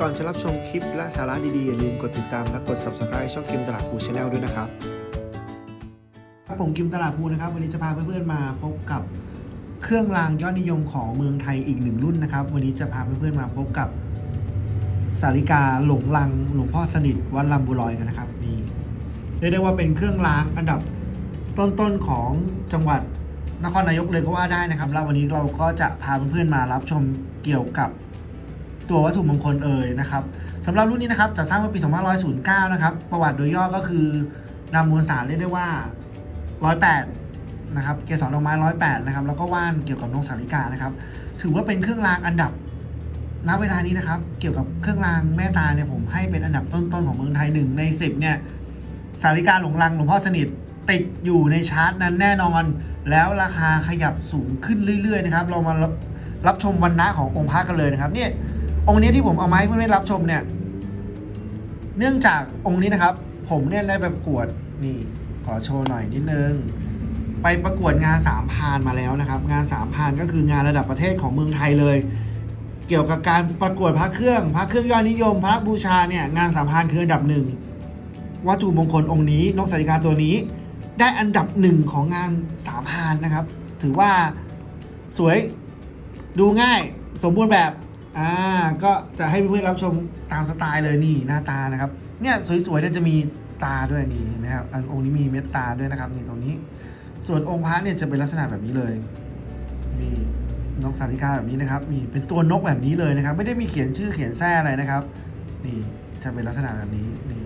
ก่อนจะรับชมคลิปและสาระดีๆ อย่าลืมกดติดตามและกด subscribe ช่องกิมตลาดภูชาแนลด้วยนะครับครับผมกิมตลาดภูนะครับ วันนี้จะพาเพื่อนๆมาพบกับเครื่องรางยอดนิยมของเมืองไทยอีกหนึ่งรุ่นนะครับ วันนี้จะพาเพื่อนๆมาพบกับสาริกาหลงลังหลวงพ่อสนิทวัดลำบุรอยกันนะครับนี่เรียกได้ว่าเป็นเครื่องรางอันดับต้นๆของจังหวัดนครนายกเลยก็ว่าได้นะครับ แล้ววันนี้เราก็จะพาเพื่อนๆมารับชมเกี่ยวกับ ตัววัตถุมงคลเอ่ยนะครับสำหรับรุ่นนี้นะครับจะสร้างเมื่อปี 2509 นะครับ ประวัติโดยย่อก็คือนำมวลสารเรียกได้ว่า 108 นะครับ เกสรดอกไม้ 108 นะครับ แล้วก็ว่านเกี่ยวกับนกสาริกานะครับ ถือว่าเป็นเครื่องรางอันดับณเวลานี้นะครับ เกี่ยวกับเครื่องรางแม่ตาเนี่ยผมให้เป็นอันดับต้นๆของเมืองไทยหนึ่งใน 10 เนี่ยสาริกาหลงรังหลวงพ่อสนิทติดอยู่ในชาร์ตนั้นแน่นอน แล้วราคาขยับสูงขึ้นเรื่อยๆนะครับ เรามารับรับชมวันนะขององค์พระกันเลยนะครับเนี่ย องค์นี้ที่ผมเอามาให้เพื่อนๆรับชมเนี่ย เนื่องจากองค์นี้นะครับ ผมเนี่ยได้ไปประกวดนี่ขอโชว์หน่อยนิดนึง ไปประกวดงานสามพานมาแล้วนะครับ งานสามพานก็คืองานระดับประเทศของเมืองไทยเลย เกี่ยวกับการประกวดพระเครื่อง พระเครื่องยอดนิยม พระบูชาเนี่ยงานสามพานคืออันดับหนึ่งวัตถุมงคลองค์นี้นกสาริกาตัวนี้ ได้อันดับหนึ่งของงานสามพานนะครับ ถือว่าสวยดูง่ายสมบูรณ์แบบ อ่าก็จะให้เพื่อนๆรับชมตามสไตล์เลยนี่หน้าตานะครับ เนี่ยสวยๆเนี่ยจะมีตาด้วยนี่เห็นไหมครับอันองค์นี้มีเม็ดตาด้วยนะครับนี่ตรงนี้ ส่วนองค์พระเนี่ยจะเป็นลักษณะแบบนี้เลยมีนกสาริกาแบบนี้นะครับ มีเป็นตัวนกแบบนี้เลยนะครับ ไม่ได้มีเขียนชื่อเขียนแท้อะไรนะครับ นี่จะเป็นลักษณะแบบนี้นี่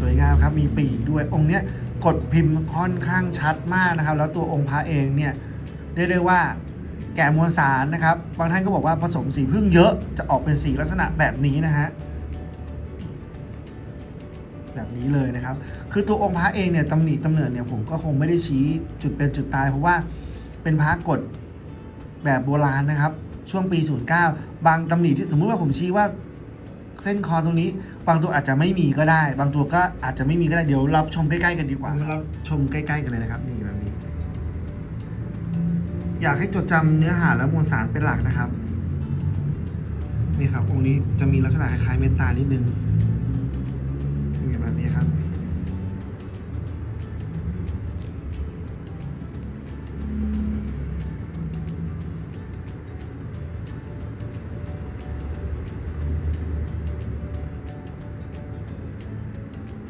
สวยงามครับ มีปีกด้วยองค์เนี้ยกดพิมพ์ค่อนข้างชัดมากนะครับ แล้วตัวองค์พระเองเนี่ยเรียกได้ว่า แก่มวลสารนะครับ บางท่านก็บอกว่าผสมสีพึ่งเยอะจะออกเป็นสีลักษณะแบบนี้นะฮะแบบนี้เลยนะครับ คือตัวองค์พระเองเนี่ยตำหนิตำเนิดเนี่ยผมก็คงไม่ได้ชี้จุดเป็นจุดตาย เพราะว่าเป็นพระกฎแบบโบราณนะครับ ช่วงปี 09 บางตำหนิที่สมมุติว่าผมชี้ว่าเส้นคอตรงนี้ บางตัวอาจจะไม่มีก็ได้ บางตัวก็อาจจะไม่มีก็ได้เดี๋ยวรับชมใกล้ๆกันดีกว่าเราชมใกล้ ๆ กันเลยนะครับนี่แบบนี้ อยากให้จดจำเนื้อหาและมวลสารเป็นหลักนะครับนี่ครับองค์นี้จะมีลักษณะคล้ายๆเมตตานิดนึงนี่แบบนี้ครับ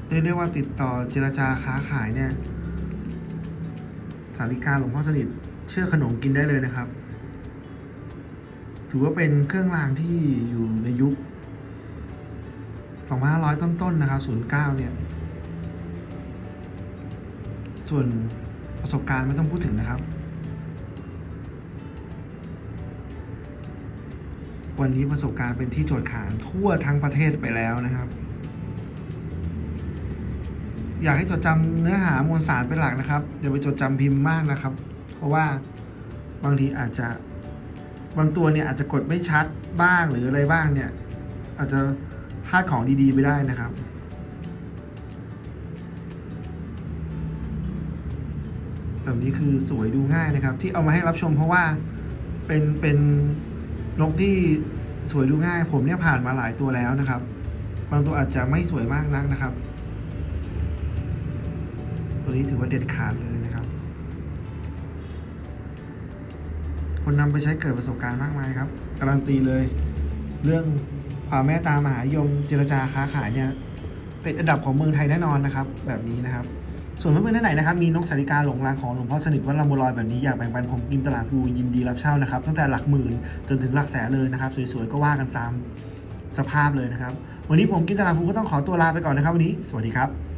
เรียกได้ว่าติดต่อเจรจาค้าขายเนี่ย สาริกาหลวงพ่อสนิท เชื่อขนมกินได้เลยนะครับ ถือว่าเป็นเครื่องรางที่อยู่ในยุค 2500 ต้นๆนะครับ 09 เนี่ย ส่วนประสบการณ์ไม่ต้องพูดถึงนะครับ วันนี้ประสบการณ์เป็นที่โจทย์ขานทั่วทั้งประเทศไปแล้วนะครับอยากให้จดจำเนื้อหามวลสารเป็นหลักนะครับอย่าไปจดจำพิมพ์มากนะครับ เพราะว่าบางทีอาจจะบางตัวเนี่ยอาจจะกดไม่ชัดบ้างหรืออะไรบ้างเนี่ย อาจจะพลาดของดีๆไปได้นะครับ แบบนี้คือสวยดูง่ายนะครับ ที่เอามาให้รับชมเพราะว่าเป็นเป็นนกที่สวยดูง่าย ผมเนี่ยผ่านมาหลายตัวแล้วนะครับ บางตัวอาจจะไม่สวยมากนักนะครับ ตัวนี้ถือว่าเด็ดขาดเลย คนนำไปใช้เกิดประสบการณ์มากมายครับ การันตีเลย เรื่องความแม่ตามหายมเจรจาค้าขายเนี่ยติดอันดับของเมืองไทยแน่นอนนะครับ แบบนี้นะครับ ส่วนเพื่อนๆท่านไหนนะครับ มีนกสาริกาหลงรังของหลวงพ่อสนิทวัดลำบัวลอยแบบนี้อยากแบ่งปันผมกิมตลาดกูยินดีรับเช่านะครับ ตั้งแต่หลักหมื่นจนถึงหลักแสนเลยนะครับ สวยๆก็ว่ากันตามสภาพเลยนะครับ วันนี้ผมกิมตลาดกูก็ต้องขอตัวลาไปก่อนนะครับ วันนี้สวัสดีครับ